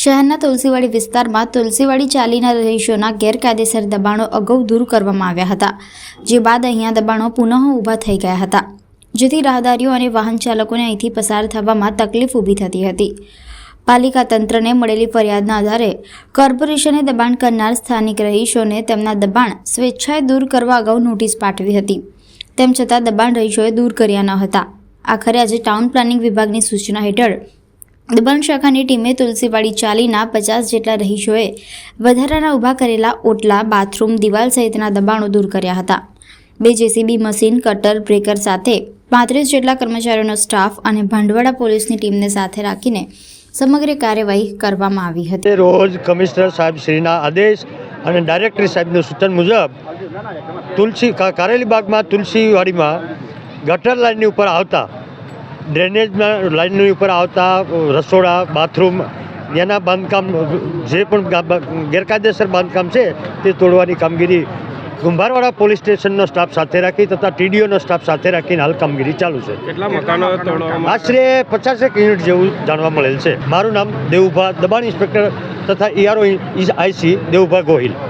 શહેરના તુલસીવાડી વિસ્તારમાં તુલસીવાડી ચાલીના રહીશોના ગેરકાયદેસર દબાણો અગાઉ દૂર કરવામાં આવ્યા હતા, જે બાદ અહીંયા દબાણો પુનઃ ઊભા થઈ ગયા હતા. જેથી રાહદારીઓ અને વાહન ચાલકોને અહીંથી પસાર થવામાં તકલીફ ઊભી થતી હતી. પાલિકા તંત્રને મળેલી ફરિયાદના આધારે કોર્પોરેશને દબાણ કરનાર સ્થાનિક રહીશોને તેમના દબાણ સ્વેચ્છાએ દૂર કરવા અગાઉ નોટિસ પાઠવી હતી. તેમ છતાં દબાણ રહીશોએ દૂર કર્યા ન હતા. આખરે આજે ટાઉન પ્લાનિંગ વિભાગની સૂચના હેઠળ દબાણ શાખાની ટીમે તુલસીવાડી ચાલીના પચાસ જેટલા રહીશોએ વધારાના ઊભા કરેલા ઓટલા, બાથરૂમ, દિવાલ સહિતના દબાણો દૂર કર્યા હતા. બે જેસીબી મશીન, કટર, બ્રેકર સાથે પાંત્રીસ જેટલા કર્મચારીઓનો સ્ટાફ અને ભાંડવાડા પોલીસની ટીમને સાથે રાખીને સમગ્ર કાર્યવાહી કરવામાં આવી હતી. રોજ કમિશનર સાહેબ શ્રીના આદેશ અને ડાયરેક્ટરી સાહેબનું સૂચન મુજબ તુલસી કારેલીબાગમાં કારેલી બાગમાં તુલસીવાડીમાં ગટર લાઇનની ઉપર આવતા ડ્રેનેજના લાઇનની ઉપર આવતા રસોડા, બાથરૂમ એના બાંધકામ, જે પણ ગેરકાયદેસર બાંધકામ છે તે તોડવાની કામગીરી કુંભારવાડા પોલીસ સ્ટેશનનો સ્ટાફ સાથે રાખી તથા ટીડીઓનો સ્ટાફ સાથે રાખીને હાલ કામગીરી ચાલુ છે. કેટલા મકાનો આશરે પચાસેક યુનિટ જેવું જાણવા મળેલ છે. મારું નામ દેવુભા દબાણ ઇન્સ્પેક્ટર તથા ઈઆરઓ આઈસી દેવુભા ગોહિલ.